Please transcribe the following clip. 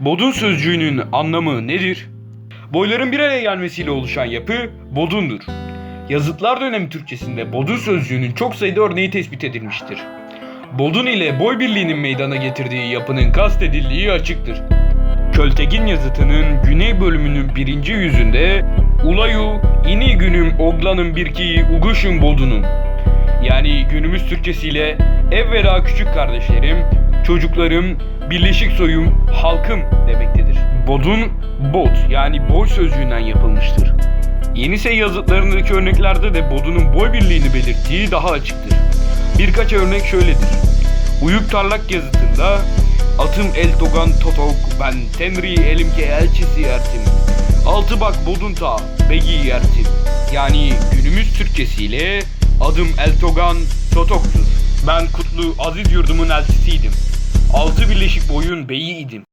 Bodun sözcüğünün anlamı nedir? Boyların bir araya gelmesiyle oluşan yapı bodundur. Yazıtlar dönemi Türkçesinde bodun sözcüğünün çok sayıda örneği tespit edilmiştir. Bodun ile boy birliğinin meydana getirdiği yapının kastedildiği açıktır. Költegin yazıtının güney bölümünün birinci yüzünde Ulayu, ini günüm oglanın birkiyi uguşun bodunum. Yani günümüz Türkçesiyle evvela küçük kardeşlerim, çocuklarım, birleşik soyum, halkım demektedir. Bodun, bot yani boy sözcüğünden yapılmıştır. Yenisey yazıtlarındaki örneklerde de bodunun boy birliğini belirttiği daha açıktır. Birkaç örnek şöyledir. Uyuk Tarlak yazıtında Atım el togan totok ben tenri elimke elçisi yertim. Altı bak bodun ta begi yertim. Yani günümüz Türkçesiyle adım Eltogan Totok'tur. Ben kutlu aziz yurdumun elçisiydim. Altı birleşik boyun beyi idim.